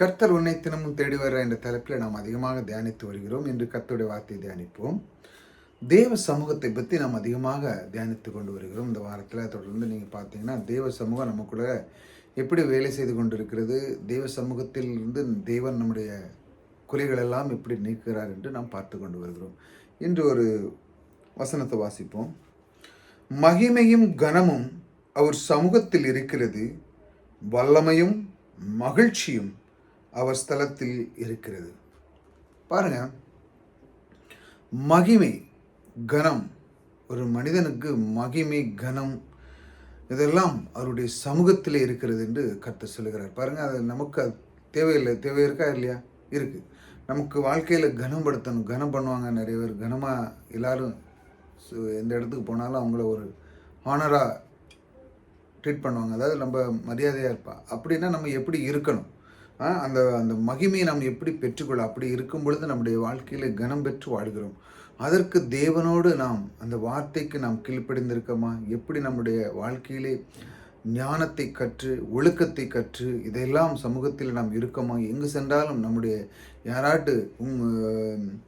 கர்த்தர் உன்னை தினமும் தேடி வர என்ற தலைப்பில் நாம் அதிகமாக தியானித்து வருகிறோம். என்று கர்த்தருடைய வார்த்தையை தியானிப்போம். தேவ சமூகத்தை பற்றி நாம் அதிகமாக தியானித்து கொண்டு வருகிறோம். இந்த வாரத்தில் தொடர்ந்து நீங்கள் பார்த்தீங்கன்னா தேவ சமூகம் நமக்குள்ள எப்படி வேலை செய்து கொண்டிருக்கிறது தேவ சமூகத்தில் இருந்து தேவன் நம்முடைய குறைகளெல்லாம் எப்படி நீக்குகிறார் என்று நாம் பார்த்து கொண்டு வருகிறோம். இன்று ஒரு வசனத்தை வாசிப்போம். மகிமையும் கனமும் அவர் சமூகத்தில் இருக்கிறது வல்லமையும் மகிழ்ச்சியும் அவர் ஸ்தலத்தில் இருக்கிறது. பாருங்க. மகிமை கனம். ஒரு மனிதனுக்கு மகிமை கனம் இதெல்லாம் அவருடைய சமூகத்தில் இருக்கிறது என்று கர்த்தர் சொல்லுகிறார். பாருங்க அது நமக்கு அது தேவையில்லை. தேவை இருக்கா இல்லையா? இருக்கு. நமக்கு வாழ்க்கையில் கனப்படுத்தணும் கனம் பண்ணுவாங்க நிறைய பேர். கனமாக எல்லாரும் சு- எந்த இடத்துக்கு போனாலும் அவங்கள ஒரு ஹானராக ட்ரீட் பண்ணுவாங்க. அதாவது நம்ம மரியாதையாக இருப்பா. அப்படின்னா நம்ம எப்படி இருக்கணும்? அந்த அந்த மகிமையை நாம் எப்படி பெற்றுக்கொள்ள அப்படி இருக்கும் பொழுது நம்முடைய வாழ்க்கையில் கனம் பெற்று வாழ்கிறோம். அதற்கு தேவனோடு நாம் அந்த வார்த்தைக்கு நாம் கீழ்ப்படிந்திருக்கோமா? எப்படி நம்முடைய வாழ்க்கையிலே ஞானத்தை கற்று ஒழுக்கத்தை கற்று இதையெல்லாம் சமூகத்தில் நாம் இருக்கோமா? எங்கு சென்றாலும் நம்முடைய யாராட்டு உங்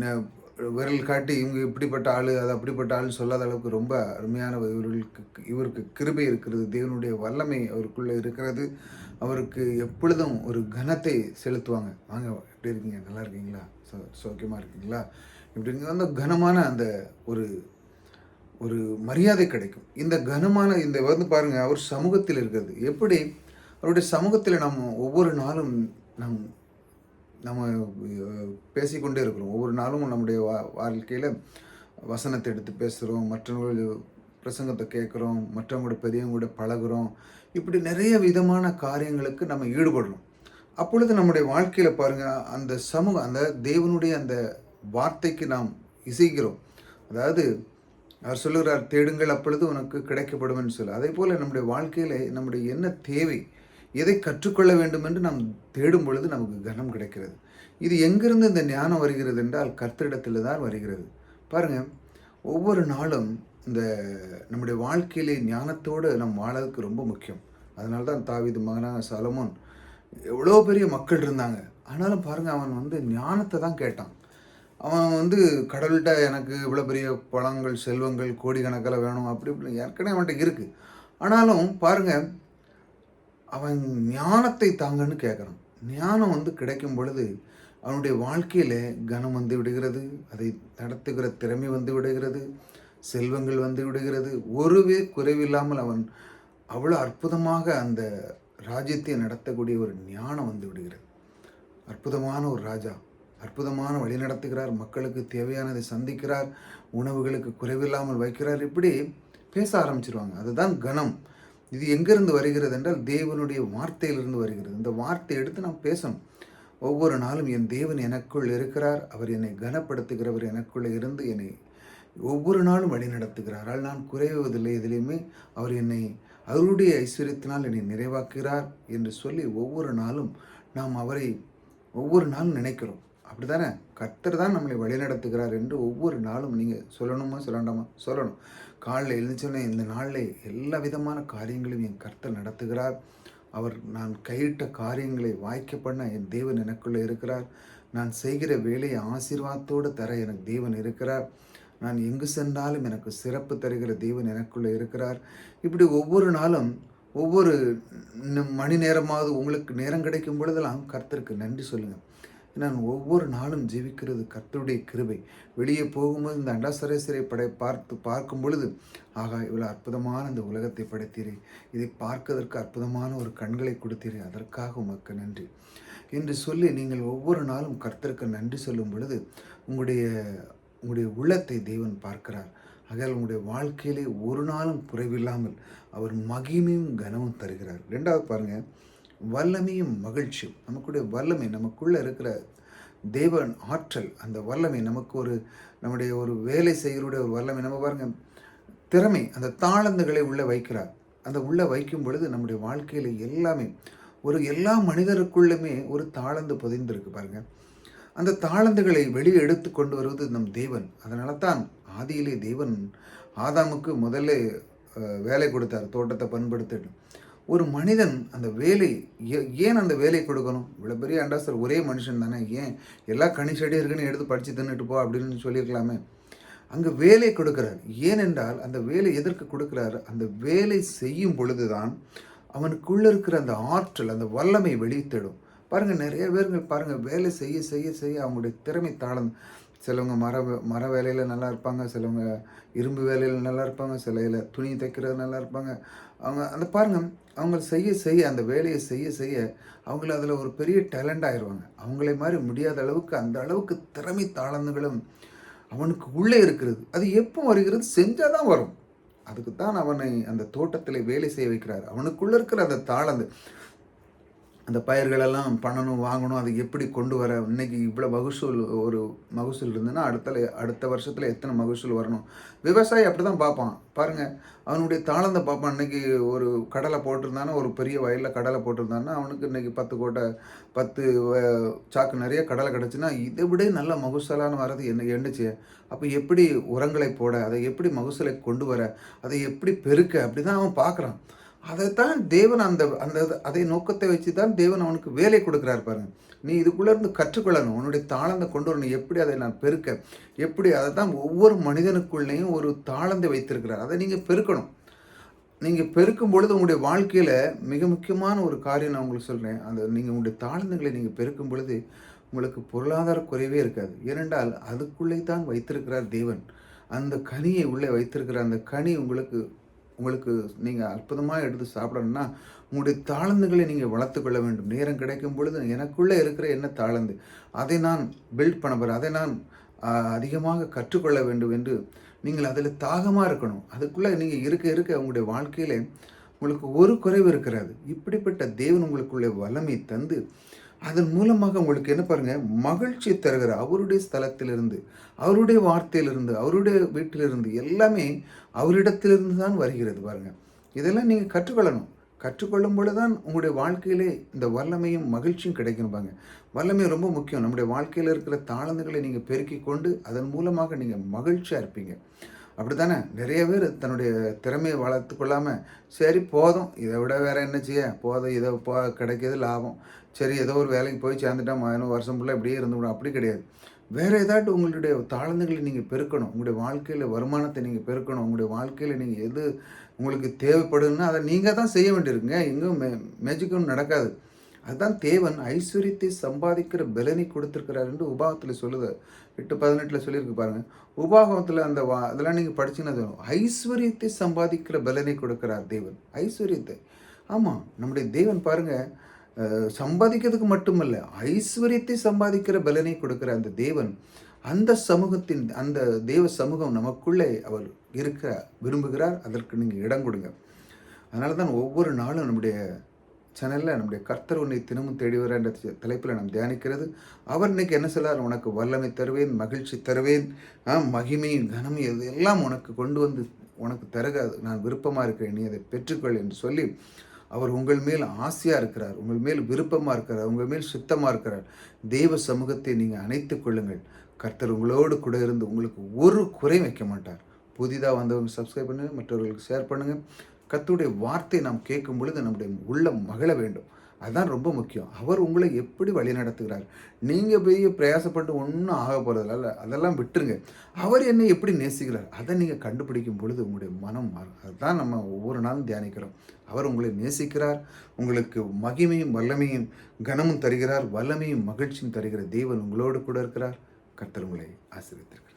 ந- விரல் காட்டி இவங்க இப்படிப்பட்ட ஆள் அது அப்படிப்பட்ட ஆள் சொல்லாத அளவுக்கு ரொம்ப அருமையான இவர்களுக்கு இவருக்கு கிருபை இருக்கிறது. தேவனுடைய வல்லமை அவருக்குள்ளே இருக்கிறது. அவருக்கு எப்பொழுதும் ஒரு கனத்தை செலுத்துவாங்க. வாங்க எப்படி இருக்கீங்க? நல்லா இருக்கீங்களா? சோ சௌக்கியமாக இருக்கீங்களா? இப்படி அந்த கனமான அந்த ஒரு ஒரு மரியாதை கிடைக்கும். இந்த கனமான இந்த வந்து பாருங்கள் அவர் சமூகத்தில் இருக்கிறது. எப்படி? அவருடைய சமூகத்தில் நாம் ஒவ்வொரு நாளும் நம் நம்ம பேசிக்கொண்டே இருக்கிறோம். ஒவ்வொரு நாளும் நம்முடைய வா வாழ்க்கையில் வசனத்தை எடுத்து பேசுகிறோம் மற்றவங்களோட பிரசங்கத்தை கேட்குறோம். மற்றவங்களோட பெரியவங்களோட பழகுறோம். இப்படி நிறைய விதமான காரியங்களுக்கு நம்ம ஈடுபடுறோம். அப்பொழுது நம்முடைய வாழ்க்கையில் பாருங்கள் அந்த சமூகம் அந்த தேவனுடைய அந்த வார்த்தைக்கு நாம் இசைக்கிறோம். அதாவது அவர் சொல்லுகிறார் தேடுங்கள் அப்பொழுது உனக்கு கிடைக்கப்படும் என்று சொல்லு. அதே போல் நம்முடைய வாழ்க்கையில் நம்முடைய என்ன தேவை எதை கற்றுக்கொள்ள வேண்டும் என்று நாம் தேடும் பொழுது நமக்கு கனம் கிடைக்கிறது. இது எங்கிருந்து இந்த ஞானம் வருகிறது என்றால் கர்த்தரிடத்தில் தான் வருகிறது. பாருங்கள் ஒவ்வொரு நாளும் இந்த நம்முடைய வாழ்க்கையிலே ஞானத்தோடு நம் வாழறதுக்கு ரொம்ப முக்கியம். அதனால தான் தாவிது மகனான சலமோன் எவ்வளோ பெரிய மக்கள் இருந்தாங்க. ஆனாலும் பாருங்கள் அவன் வந்து ஞானத்தை தான் கேட்டான். அவன் வந்து கடவுள்கிட்ட எனக்கு இவ்வளோ பெரிய பழங்கள் செல்வங்கள் கோடிக்கணக்கில் வேணும் அப்படி இப்படி ஏற்கனவே அவன்கிட்ட இருக்குது ஆனாலும் பாருங்கள் அவன் ஞானத்தை தாங்கன்னு கேட்குறான் ஞானம் வந்து கிடைக்கும் பொழுது அவனுடைய வாழ்க்கையில் கனம் வந்து விடுகிறது அதை நடத்துகிற திறமை வந்து விடுகிறது செல்வங்கள் வந்து விடுகிறது. ஒருவே குறைவில்லாமல் அவன் அவ்வளோ அற்புதமாக அந்த ராஜ்யத்தை நடத்தக்கூடிய ஒரு ஞானம் வந்து விடுகிறது. அற்புதமான ஒரு ராஜா அற்புதமான வழி நடத்துகிறார் மக்களுக்கு தேவையானதை சந்திக்கிறார் உணவுகளுக்கு குறைவில்லாமல் வைக்கிறார் இப்படி பேச ஆரம்பிச்சிருவாங்க. அதுதான் கணம் இது எங்கிருந்து வருகிறது என்றால் தேவனுடைய வார்த்தையிலிருந்து வருகிறது. இந்த வார்த்தை எடுத்து நாம் பேசணும். ஒவ்வொரு நாளும் என் தேவன் எனக்குள் இருக்கிறார். அவர் என்னை கனப்படுத்துகிறவர் எனக்குள்ளே இருந்து என்னை ஒவ்வொரு நாளும் வழி நடத்துகிறார் ஆனால் நான் குறைவதில்லை. எதிலையுமே அவர் என்னை அவருடைய ஐஸ்வர்யத்தினால் என்னை நிறைவாக்குகிறார் என்று சொல்லி ஒவ்வொரு நாளும் நாம் அவரை ஒவ்வொரு நாளும் நினைக்கிறோம். அப்படி தானே கர்த்தர் தான் நம்மளை வழிநடத்துகிறார் என்று ஒவ்வொரு நாளும் நீங்கள் சொல்லணுமா சொல்லண்டாமா? சொல்லணும். காலில் எழுந்துச்சோன்னே இந்த நாளில் எல்லா விதமான காரியங்களையும் என் கர்த்தர் நடத்துகிறார். அவர் நான் கையிட்ட காரியங்களை வாய்க்க பண்ண என் தேவன் எனக்குள்ளே இருக்கிறார். நான் செய்கிற வேலையை ஆசீர்வாதத்தோடு தர எனக்கு தேவன் இருக்கிறார். நான் எங்கு சென்றாலும் எனக்கு சிறப்பு தருகிற தேவன் எனக்குள்ளே இருக்கிறார். இப்படி ஒவ்வொரு நாளும் ஒவ்வொரு மணி நேரமாவது உங்களுக்கு நேரம் கிடைக்கும் பொழுதெல்லாம் கர்த்தருக்கு நன்றி சொல்லுங்கள் நான் ஒவ்வொரு நாளும் ஜீவிக்கிறது கர்த்தருடைய கிருபை. வெளியே போகும்போது இந்த அண்டாசரேசரை படை பார்த்து பார்க்கும் பொழுது ஆகா இவ்வளோ அற்புதமான இந்த உலகத்தை படைத்தீரே. இதை பார்க்கதற்கு அற்புதமான ஒரு கண்களை கொடுத்தீரே. அதற்காக உமக்கு நன்றி. என்று சொல்லி நீங்கள் ஒவ்வொரு நாளும் கர்த்தருக்கு நன்றி சொல்லும் பொழுது உங்களுடைய உங்களுடைய உள்ளத்தை தேவன் பார்க்கிறார். ஆகையால் உங்களுடைய வாழ்க்கையிலே ஒரு நாளும் குறைவில்லாமல் அவர் மகிமையும் கனமும் தருகிறார். ரெண்டாவது பாருங்கள் வல்லமையும் மகிழ்ச்சியும் நமக்குடைய வல்லமை நமக்குள்ளே இருக்கிற தேவன் ஆற்றல் அந்த வல்லமை நமக்கு ஒரு நம்முடைய ஒரு வேலை செய்கிறோடைய ஒரு வல்லமை. நம்ம பாருங்க திறமை அந்த தாளந்துகளை உள்ளே வைக்கிறார். அந்த உள்ளே வைக்கும் பொழுது நம்முடைய வாழ்க்கையில் எல்லாமே ஒரு எல்லா மனிதருக்குள்ளுமே ஒரு தாளந்து புதைந்திருக்கு பாருங்கள் அந்த தாளந்துகளை வெளியே எடுத்து கொண்டு வருவது நம் தேவன். அதனால தான் ஆதியிலே தேவன் ஆதாமுக்கு முதல்ல வேலை கொடுத்தார் தோட்டத்தை பண்படுத்திட்டு. ஒரு மனிதன் அந்த வேலை ஏன் அந்த வேலை கொடுக்கணும்? இவ்வளோ பெரிய அண்டாஸ்டர் ஒரே மனுஷன் தானே ஏன்? எல்லா கனி செடி இருக்குன்னு எடுத்து படித்து தின்னுட்டு போ அப்படின்னு சொல்லியிருக்கலாமே. அங்கே வேலை கொடுக்குறார். ஏனென்றால் அந்த வேலை எதற்கு கொடுக்குறாரு? அந்த வேலை செய்யும் பொழுதுதான் அவனுக்குள்ளே இருக்கிற அந்த ஆற்றல் அந்த வல்லமை வெளித்தடும். பாருங்கள் நிறைய பேருங்க பாருங்கள் வேலை செய்ய செய்ய செய்ய அவங்களுடைய திறமை தாளம் சிலவங்க மர மர வேலையில் நல்லா இருப்பாங்க சிலவங்க இரும்பு வேலையில் நல்லா இருப்பாங்க சிலையில் துணி தைக்கிறது நல்லா இருப்பாங்க. அவங்க அந்த பாருங்கள் அவங்க செய்ய செய்ய அந்த வேலையை செய்ய செய்ய அவங்கள அதில் ஒரு பெரிய டேலண்ட் ஆயிடுவாங்க அவங்களே மாதிரி முடியாத அளவுக்கு அந்த அளவுக்கு திறமை தாளந்துகளும் அவனுக்கு உள்ளே இருக்கிறது. அது எப்போ வருகிறது? செஞ்சால் தான் வரும். அதுக்கு தான் அவனை அந்த தோட்டத்தில் வேலை செய்ய வைக்கிறார். அவனுக்குள்ளே இருக்கிற அந்த தாளந்து அந்த பயிர்களெல்லாம் பண்ணணும் வாங்கணும் அதை எப்படி கொண்டு வர இன்னைக்கு இவ்வளோ மகசூல் ஒரு மகசூல் இருந்ததுன்னா அடுத்த அடுத்த வருஷத்தில் எத்தனை மகசூல் வரணும்? விவசாயி அப்படி தான் பார்ப்பான். பாருங்கள் அவனுடைய தாளந்தை பார்ப்பான். இன்றைக்கி ஒரு கடலை போட்டிருந்தானா ஒரு பெரிய வயலில் கடலை போட்டிருந்தான்னா அவனுக்கு இன்னைக்கு பத்து கோட்டை பத்து சாக்கு நிறைய கடலை கிடச்சுன்னா இதை விட நல்ல மகசூலான வரது என்ன எண்ணுச்சு அப்போ எப்படி உரங்களை போட அதை எப்படி மகசூலை கொண்டு வர அதை எப்படி பெருக்க அப்படி தான் அவன் பார்க்குறான். அதைத்தான் தேவன் அந்த அந்த அதை நோக்கத்தை வச்சு தான் தேவன் அவனுக்கு வேலை கொடுக்குறாரு பாருங்க. நீ இதுக்குள்ளேருந்து கற்றுக்கொள்ளணும். உன்னுடைய தாளந்தை கொண்டு வரணும். எப்படி அதை நான் பெருக்க? எப்படி அதை தான் ஒவ்வொரு மனிதனுக்குள்ளேயும் ஒரு தாளந்தை வைத்திருக்கிறார். அதை நீங்கள் பெருக்கணும். நீங்கள் பெருக்கும் பொழுது உங்களுடைய வாழ்க்கையில் மிக முக்கியமான ஒரு காரியம் நான் உங்களுக்கு சொல்கிறேன் அந்த நீங்கள் உங்களுடைய தாளந்துகளை நீங்கள் பெருக்கும் பொழுது உங்களுக்கு பொருளாதார குறைவே இருக்காது. ஏனென்றால் அதுக்குள்ளே தான் வைத்திருக்கிறார் தேவன். அந்த கனியை உள்ளே வைத்திருக்கிற அந்த கனி உங்களுக்கு உங்களுக்கு நீங்கள் அற்புதமாக எடுத்து சாப்பிடணும்னா உங்களுடைய தாளந்துகளை நீங்கள் வளர்த்துக்கொள்ள வேண்டும். நேரம் கிடைக்கும் பொழுது எனக்குள்ளே இருக்கிற என்ன தாளந்து? அதை நான் பில்ட் பண்ண போகிறேன் அதை நான் அதிகமாக கற்றுக்கொள்ள வேண்டும் என்று நீங்கள் அதில் தாகமாக இருக்கணும். அதுக்குள்ளே நீங்கள் இருக்க இருக்க உங்களுடைய வாழ்க்கையில் உங்களுக்கு ஒரு குறைவு இருக்கிறது. இப்படிப்பட்ட தேவன் உங்களுக்குள்ளே வல்லமை தந்து அதன் மூலமாக உங்களுக்கு என்ன பாருங்க? மகிழ்ச்சி தருகிற அவருடைய ஸ்தலத்திலிருந்து அவருடைய வார்த்தையிலிருந்து அவருடைய வீட்டிலிருந்து எல்லாமே அவரிடத்திலிருந்து தான் வருகிறது பாருங்க. இதெல்லாம் நீங்கள் கற்றுக்கொள்ளணும். கற்றுக்கொள்ளும் பொழுது தான் உங்களுடைய வாழ்க்கையிலே இந்த வல்லமையும் மகிழ்ச்சியும் கிடைக்கணும்பாங்க வல்லமை ரொம்ப முக்கியம். நம்முடைய வாழ்க்கையில் இருக்கிற தாளந்துகளை நீங்கள் பெருக்கிக் கொண்டு அதன் மூலமாக நீங்கள் மகிழ்ச்சியாக இருப்பீங்க. அப்படி தானே நிறைய பேர் தன்னுடைய திறமையை வளர்த்து கொள்ளாமல் சரி போதும். இதை விட வேறு என்ன செய்ய? போதும். இதை போ கிடைக்கிது லாபம். சரி ஏதோ ஒரு வேலைக்கு போய் சேர்ந்துட்டா மகனும் வருஷம் ஃபுல்லாக இப்படியே இருந்துவிடும் அப்படி கிடையாது. வேறு ஏதாட்டும் உங்களுடைய தாழ்ந்துகளை நீங்கள் பெருக்கணும். உங்களுடைய வாழ்க்கையில் வருமானத்தை நீங்கள் பெருக்கணும். உங்களுடைய வாழ்க்கையில் நீங்கள் எது உங்களுக்கு தேவைப்படுதுன்னா அதை நீங்கள் தான் செய்ய வேண்டியிருக்குங்க. எங்கேயும் மே மேஜிக்கும் நடக்காது. அதுதான் தேவன் ஐஸ்வர்யத்தை சம்பாதிக்கிற பலனை கொடுத்துருக்கிறாருன்னு உபாகத்தில் சொல்லுது. எட்டு பதினெட்டில் சொல்லியிருக்கு பாருங்கள் உபாகத்தில் அந்த வா அதெல்லாம் நீங்கள் படிச்சீங்கன்னா தோணும் ஐஸ்வர்யத்தை சம்பாதிக்கிற பலனை கொடுக்கிறார் தேவன். ஐஸ்வர்யத்தை. ஆமாம் நம்முடைய தேவன் பாருங்கள் சம்பாதிக்கிறதுக்கு மட்டுமல்ல ஐஸ்வர்யத்தை சம்பாதிக்கிற பலனை கொடுக்கிற அந்த தேவன் அந்த சமூகத்தின் அந்த தேவ சமூகம் நமக்குள்ளே அவர் இருக்க விரும்புகிறார் அதற்கு நீங்கள் இடம் கொடுங்க. அதனால தான் ஒவ்வொரு நாளும் நம்முடைய சேனலில் நம்முடைய கர்த்தர் உன்னை தினமும் தேடி வர என்ற தலைப்பில் நாம் தியானிக்கிறது. அவர் இன்னைக்கு என்ன சொல்லார்? உனக்கு வல்லமை தருவேன் மகிழ்ச்சி தருவேன் ஆ, மகிமை கனம் இது எல்லாம் உனக்கு கொண்டு வந்து உனக்கு தருகாது நான் விருப்பமாக இருக்கிறேன் நீ அதை பெற்றுக்கொள் என்று சொல்லி அவர் உங்கள் மேல் ஆசையாக இருக்கிறார் உங்கள் மேல் விருப்பமாக இருக்கிறார் உங்கள் மேல் சுத்தமாக இருக்கிறார். தெய்வ சமூகத்தை நீங்கள் அணைத்து கொள்ளுங்கள். கர்த்தர் உங்களோடு கூட இருந்து உங்களுக்கு ஒரு குறை வைக்க மாட்டார். புதிதாக வந்தவங்க சப்ஸ்கிரைப் பண்ணுங்கள் மற்றவர்களுக்கு ஷேர் பண்ணுங்கள் கத்துடைய வார்த்தை நாம் கேட்கும் பொழுது நம்முடைய உள்ளம் மகிழ வேண்டும். அதுதான் ரொம்ப முக்கியம். அவர் உங்களை எப்படி வழி நடத்துகிறார்? நீங்கள் போய் பிரயாசப்பட்டு ஒன்றும் ஆக போகிறதில்ல அதெல்லாம் விட்டுருங்க. அவர் என்னை எப்படி நேசிக்கிறார்? அதை நீங்கள் கண்டுபிடிக்கும் பொழுது உங்களுடைய மனம் மாறும். அதுதான் நம்ம ஒவ்வொரு நாளும் தியானிக்கிறோம். அவர் உங்களை நேசிக்கிறார். உங்களுக்கு மகிமையும் வல்லமையும் கனமும் தருகிறார். வல்லமையும் மகிழ்ச்சியும் தருகிற தேவன் உங்களோடு கூட இருக்கிறார். கர்த்தர் உங்களை ஆசீர்வதித்திருக்கிறார்.